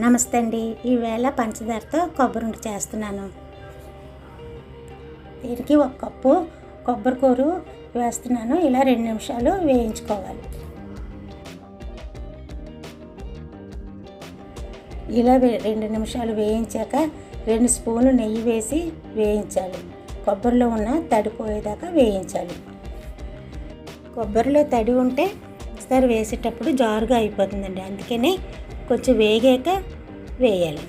నమస్తే అండి. ఈవేళ పంచదారతో కొబ్బరి ఉండి చేస్తున్నాను. దీనికి ఒక కప్పు కొబ్బరి కూర వేస్తున్నాను. ఇలా రెండు నిమిషాలు వేయించుకోవాలి. ఇలా వే- రెండు నిమిషాలు వేయించాక రెండు స్పూన్లు నెయ్యి వేసి వేయించాలి. కొబ్బరిలో ఉన్న తడి పోయేదాకా వేయించాలి. కొబ్బరిలో తడి ఉంటే ఒకసారి వేసేటప్పుడు జారుగా అయిపోతుందండి. అందుకనే కొంచెం వేగాక వేయాలి.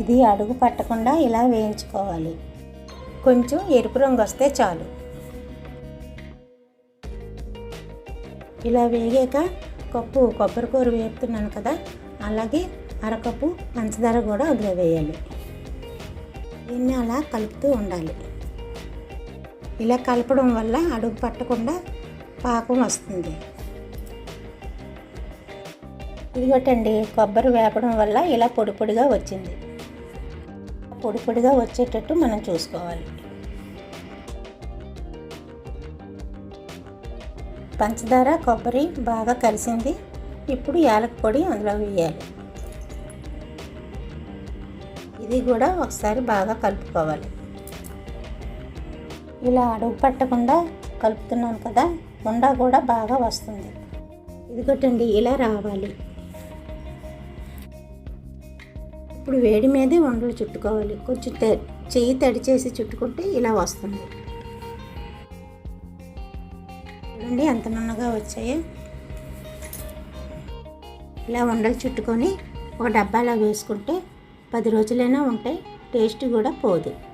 ఇది అడుగు పట్టకుండా ఇలా వేయించుకోవాలి. కొంచెం ఎరుపు రంగు వస్తే చాలు. ఇలా వేగాక కప్పు కొబ్బరికూర వేపుతున్నాను కదా అలాగే అరకప్పు పంచదార కూడా అందులో వేయాలి. దీన్ని అలా కలుపుతూ ఉండాలి. ఇలా కలపడం వల్ల అడుగు పట్టకుండా పాకం వస్తుంది. ఇదిగోటండి కొబ్బరి వేపడం వల్ల ఇలా పొడి పొడిగా వచ్చింది. పొడి పొడిగా వచ్చేటట్టు మనం చూసుకోవాలి. పంచదార కొబ్బరి బాగా కలిసింది. ఇప్పుడు యాలక పొడి అందులో వేయాలి. ఇది కూడా ఒకసారి బాగా కలుపుకోవాలి. ఇలా అడుగు పట్టకుండా కలుపుతున్నాను కదా ఉండ కూడా బాగా వస్తుంది. ఇదిగోటండి ఇలా రావాలి. ఇప్పుడు వేడి మీదే ఉండలు చుట్టుకోవాలి. కొంచెం తె- చెయ్యి తడి చేసి చుట్టుకుంటే ఇలా వస్తుంది. చూడండి ఎంత నున్నగా వచ్చాయో. ఇలా ఉండలు చుట్టుకొని ఒక డబ్బాలో వేసుకుంటే పది రోజులైనా ఉంటాయి. టేస్ట్ కూడా పోదు.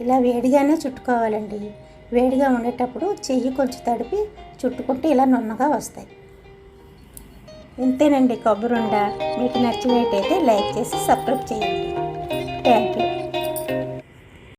ఇలా వేడిగానే చుట్టుకోవాలండి. వేడిగా ఉండేటప్పుడు చెయ్యి కొంచెం తడిపి చుట్టుకుంటే ఇలా నున్నగా వస్తాయి. ఇంతేనండి కొబ్బరి ఉండ. మీకు నచ్చినట్టయితే లైక్ చేసి సబ్స్క్రైబ్ చేయండి. Thank you